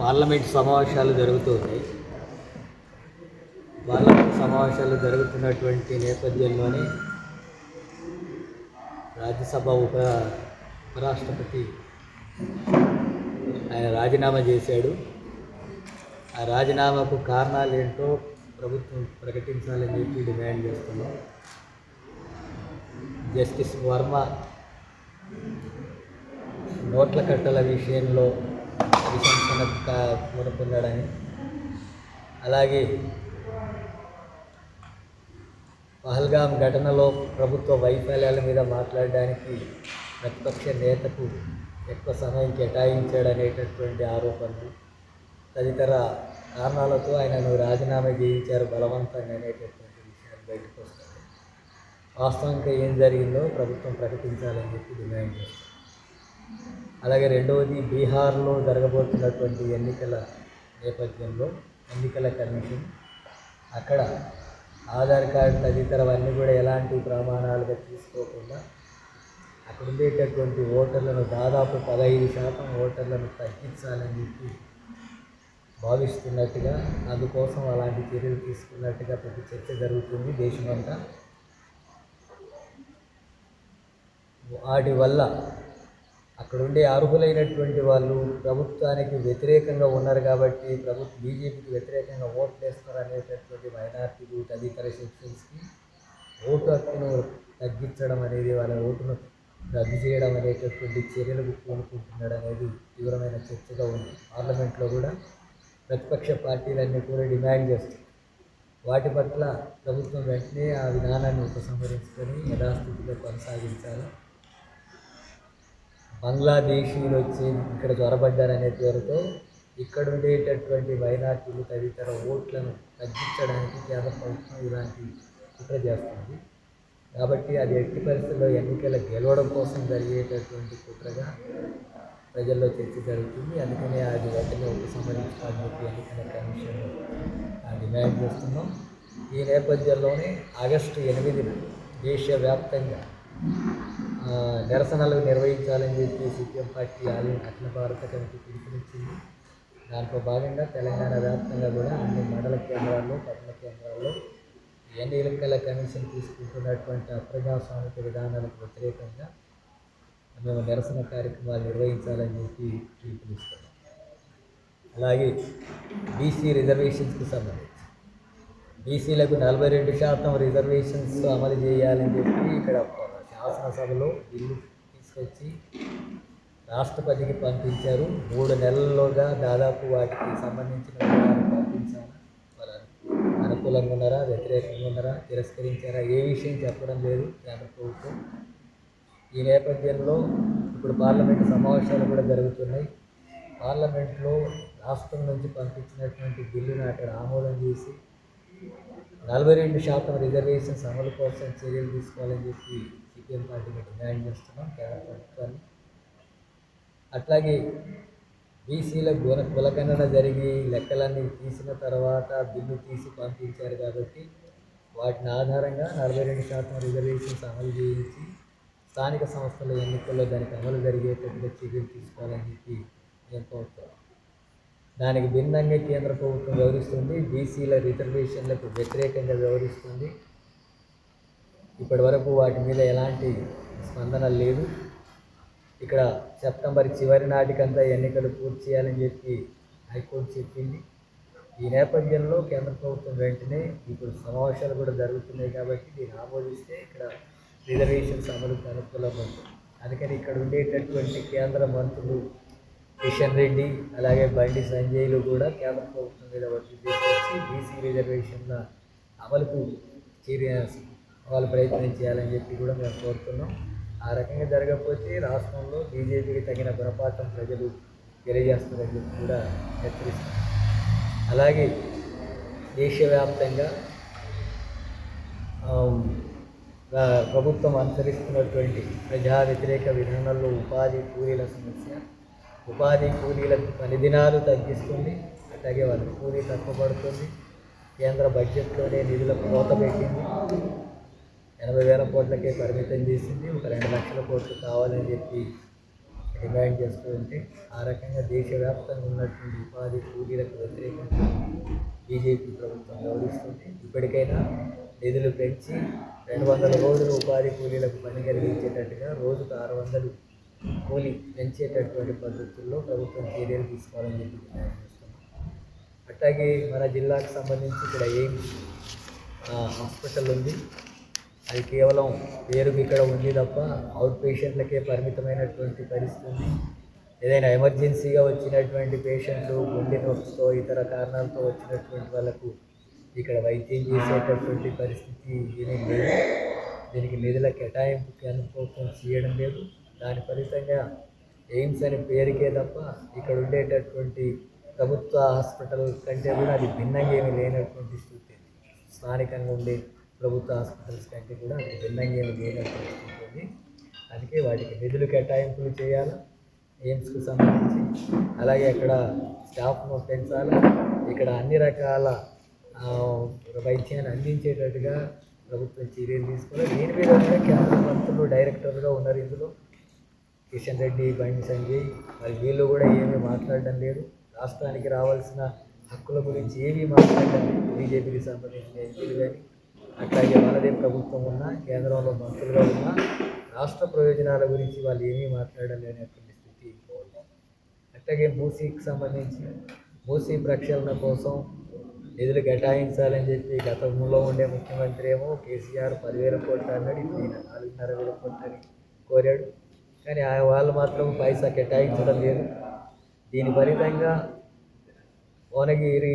Parliament సమావేశాలు జరుగుతున్నాయి parliament సమావేశాలు జరుగుతున్నటువంటి నేపథ్యంలోనే రాజ్యసభ ఉప ఉపరాష్ట్రపతి ఆయన రాజీనామా చేశాడు. ఆ రాజీనామాకు కారణాలు ఏంటో ప్రభుత్వం ప్రకటించాలని చెప్పి డిమాండ్ చేస్తున్నాం. జస్టిస్ వర్మ నోట్ల కట్టల విషయంలో విశంసన కోరుకున్నాడని అలాగే పహల్గాం ఘటనలో ప్రభుత్వ వైఫల్యాల మీద మాట్లాడడానికి ప్రతిపక్ష నేతకు ఎక్కువ సమయం కేటాయించాడనేటటువంటి ఆరోపణలు తదితర కారణాలతో ఆయనను రాజీనామా చేయించారు బలవంతంగా అనేటటువంటి విషయాలు బయటకు వస్తాయి. వాస్తవంగా ఏం జరిగిందో ప్రభుత్వం ప్రకటించాలని చెప్పి డిమాండ్ చేస్తారు అలాగే రెండవది బీహార్లో జరగబోతున్నటువంటి ఎన్నికల నేపథ్యంలో ఎన్నికల కమిషన్. అక్కడ ఆధార్ కార్డు తదితరవన్నీ కూడా ఎలాంటి ప్రమాణాలుగా తీసుకోకుండా అక్కడ ఉండేటటువంటి ఓటర్లను దాదాపు పదహైదు శాతం ఓటర్లను తగ్గించాలని చెప్పి భావిస్తున్నట్టుగా అందుకోసం అలాంటి చర్యలు తీసుకున్నట్టుగా ప్రతి చర్చ జరుగుతుంది దేశమంతా. వాటి వల్ల అక్కడ ఉండే అర్హులైనటువంటి వాళ్ళు ప్రభుత్వానికి వ్యతిరేకంగా ఉన్నారు కాబట్టి ప్రభుత్వ బీజేపీకి వ్యతిరేకంగా ఓట్లు వేస్తారు అనేటటువంటి మైనార్టీలు తదితర సెక్షన్స్కి ఓటు హక్కును తగ్గించడం అనేది వాళ్ళ ఓటును రద్దు చేయడం అనేటటువంటి చర్యలకు కోరుకుంటున్నాడు అనేది తీవ్రమైన చర్చగా ఉంది. పార్లమెంట్లో కూడా ప్రతిపక్ష పార్టీలన్నీ కూడా డిమాండ్ చేస్తాయి వాటి పట్ల ప్రభుత్వం వెంటనే ఆ విధానాన్ని ఉపసంహరించుకొని యథాస్థితిలో కొనసాగించాలి. బంగ్లాదేశీలు వచ్చి ఇక్కడ చొరబడ్డారనే పేరుతో ఇక్కడ ఉండేటటువంటి మైనార్టీలు తదితర ఓట్లను తగ్గించడానికి కేంద్ర ప్రభుత్వం ఇలాంటి కుట్ర చేస్తుంది. కాబట్టి అది ఎట్టి పరిస్థితుల్లో ఎన్నికల గెలవడం కోసం జరిగేటటువంటి కుట్రగా ప్రజల్లో చర్చ జరుగుతుంది. అందుకనే అది వెంటనే ఉపసంహరించుకోవాలని చెప్పి ఎన్నికల కమిషన్ డిమాండ్ చేస్తున్నాం. ఈ నేపథ్యంలోనే ఆగస్టు ఎనిమిదిన దేశవ్యాప్తంగా నిరసనలు నిర్వహించాలని చెప్పి సిపిఎం పార్టీ ఆలయం అఖిల భారత కమిటీ పిలుపునిచ్చింది. దాంట్లో భాగంగా తెలంగాణ వ్యాప్తంగా కూడా అన్ని మండల కేంద్రాల్లో పట్టణ కేంద్రాల్లో ఎన్నికల కమిషన్ తీసుకుంటున్నటువంటి అప్రజాస్వామిక విధానాలకు వ్యతిరేకంగా మేము నిరసన కార్యక్రమాలు నిర్వహించాలని చెప్పి పిలుపునిస్తున్నాం అలాగే బీసీ రిజర్వేషన్స్కి సంబంధించి బీసీలకు నలభై రెండు శాతం రిజర్వేషన్స్ అమలు చేయాలని చెప్పి ఇక్కడ శాసనసభలో బిల్లు తీసుకొచ్చి రాష్ట్రపతికి పంపించారు. మూడు నెలల్లోగా దాదాపు వాటికి సంబంధించిన వివరాలు పంపించాను. అనుకూలంగా ఉన్నారా? వ్యతిరేకంగా ఉన్నారా? తిరస్కరించారా? ఏ విషయం చెప్పడం లేదు కేంద్ర ప్రభుత్వం. ఈ నేపథ్యంలో ఇప్పుడు పార్లమెంట్ సమావేశాలు కూడా జరుగుతున్నాయి. పార్లమెంట్లో రాష్ట్రం నుంచి పంపించినటువంటి బిల్లును అక్కడ ఆమోదం చేసి నలభై రెండు శాతం రిజర్వేషన్స్ అమలు కోసం చర్యలు తీసుకోవాలని చెప్పి సిపిఎం పార్టీకి డిమాండ్ చేస్తున్నాం కేంద్ర ప్రభుత్వాన్ని అట్లాగే బీసీల గుణ కులగణన జరిగి లెక్కలన్నీ తీసిన తర్వాత బిల్లు తీసి పంపించారు కాబట్టి వాటిని ఆధారంగా నలభై రెండు శాతం రిజర్వేషన్స్ అమలు చేయించి స్థానిక సంస్థల ఎన్నికల్లో దానికి అమలు జరిగేటట్టుగా చర్యలు తీసుకోవాలని చెప్పి నేను కోరుతున్నాను. దానికి భిన్నంగా కేంద్ర ప్రభుత్వం వ్యవహరిస్తుంది. బీసీల రిజర్వేషన్లకు వ్యతిరేకంగా వ్యవహరిస్తుంది. ఇప్పటి వరకు వాటి మీద ఎలాంటి స్పందన లేదు. ఇక్కడ సెప్టెంబర్ చివరి నాటికంతా ఎన్నికలు పూర్తి చేయాలని చెప్పి హైకోర్టు చెప్పింది. ఈ నేపథ్యంలో కేంద్ర ప్రభుత్వం వెంటనే ఇప్పుడు సమావేశాలు కూడా జరుగుతున్నాయి కాబట్టి దీన్ని ఆమోదిస్తే ఇక్కడ రిజర్వేషన్స్ అమలుకు అనుకూలం ఉంటుంది అందుకని ఇక్కడ ఉండేటటువంటి కేంద్ర మంత్రులు కిషన్ రెడ్డి అలాగే బండి సంజయ్లు కూడా కేంద్ర ప్రభుత్వం మీద ఒత్తిడి తీసుకొచ్చి బీసీ రిజర్వేషన్ల అమలుకు చేరిన వాళ్ళు ప్రయత్నం చేయాలని చెప్పి కూడా మేము కోరుతున్నాం. ఆ రకంగా జరగకపోతే రాష్ట్రంలో బీజేపీకి తగిన గుణపాఠం ప్రజలు తెలియజేస్తున్నారని చెప్పి కూడా హెచ్చరిస్తున్నాం. అలాగే దేశవ్యాప్తంగా ప్రభుత్వం అనుసరిస్తున్నటువంటి ప్రజా వ్యతిరేక విధానాల్లో ఉపాధి కూలీల సమస్య ఉపాధి కూలీలకు పని దినాలు తగ్గిస్తుంది అలాగే వాళ్ళ కూలీ తక్కువ పడుతుంది కేంద్ర బడ్జెట్లోనే నిధులకు కోత పెట్టింది. ఎనభై వేల కోట్లకే పరిమితం చేసింది. ఒక రెండు లక్షల కోట్లు కావాలని చెప్పి డిమాండ్ చేస్తూ ఉంటే ఆ రకంగా దేశవ్యాప్తంగా ఉన్నటువంటి ఉపాధి కూలీలకు వ్యతిరేకంగా బీజేపీ ప్రభుత్వం వ్యవహరిస్తుంది. ఇప్పటికైనా నిధులు పెంచి రెండు వందల రోజులు ఉపాధి కూలీలకు పని కలిగించేటట్టుగా రోజుకు ఆరు వందలు కూలీ పెంచేటటువంటి పద్ధతుల్లో ప్రభుత్వం చర్యలు తీసుకోవాలని చెప్పి డిమాండ్ చేస్తున్నాం. అట్లాగే మన జిల్లాకు సంబంధించి ఇక్కడ ఏం హాస్పిటల్ ఉంది. అది కేవలం పేరుకి ఇక్కడ ఉంది తప్ప అవుట్ పేషెంట్లకే పరిమితమైనటువంటి పరిస్థితి. ఏదైనా ఎమర్జెన్సీగా వచ్చినటువంటి పేషెంట్లు గుండె నొప్పితో ఇతర కారణాలతో వచ్చినటువంటి వాళ్ళకు ఇక్కడ వైద్యం చేసేటటువంటి పరిస్థితి ఏమీ లేదు. దీనికి నిధుల కేటాయింపు అనుకోవడం చేయడం లేదు. దాని ఫలితంగా ఎయిమ్స్ అనే పేరుకే తప్ప ఇక్కడ ఉండేటటువంటి ప్రభుత్వ హాస్పిటల్ కంటే కూడా అది భిన్నంగా ఏమీ లేనటువంటి స్థితి. స్థానికంగా ఉండే ప్రభుత్వ హాస్పిటల్స్ కంటే కూడా అది భిన్నంగా ఏమీ అందుకే వాటికి నిధులు కేటాయింపులు చేయాలి? ఎయిమ్స్కు సంబంధించి. అలాగే అక్కడ స్టాఫ్ను పెంచాలి? ఇక్కడ అన్ని రకాల వైద్యాన్ని అందించేటట్టుగా ప్రభుత్వం చర్యలు తీసుకోవాలి? దీని మీద కూడా కేంద్ర మంత్రులు డైరెక్టర్గా ఉన్నారు ఇందులో. కిషన్ రెడ్డి బండి సంజయ్ మరి వీళ్ళు కూడా ఏమీ మాట్లాడడం లేదు. రాష్ట్రానికి రావాల్సిన హక్కుల గురించి ఏమీ మాట్లాడడం లేదు. బీజేపీకి సంబంధించిన ఎంపీలు కానీ అట్లాగే మనదే ప్రభుత్వం ఉన్నా కేంద్రంలో మంత్రులుగా ఉన్నా రాష్ట్ర ప్రయోజనాల గురించి వాళ్ళు ఏమీ మాట్లాడలేనటువంటి స్థితి అట్లాగే మూసీకి సంబంధించి మూసీ ప్రక్షాళన కోసం నిధులు కేటాయించాలని చెప్పి గతంలో ఉండే ముఖ్యమంత్రి ఏమో కేసీఆర్ పదివేల కోట్లు అన్నాడు ఇప్పుడు ఈయన నాలుగున్నర వేల కోట్లు అని కోరాడు. కానీ ఆ వాళ్ళు మాత్రం పైసా కేటాయించడం లేదు. దీని ఫలితంగా ఓనగిరి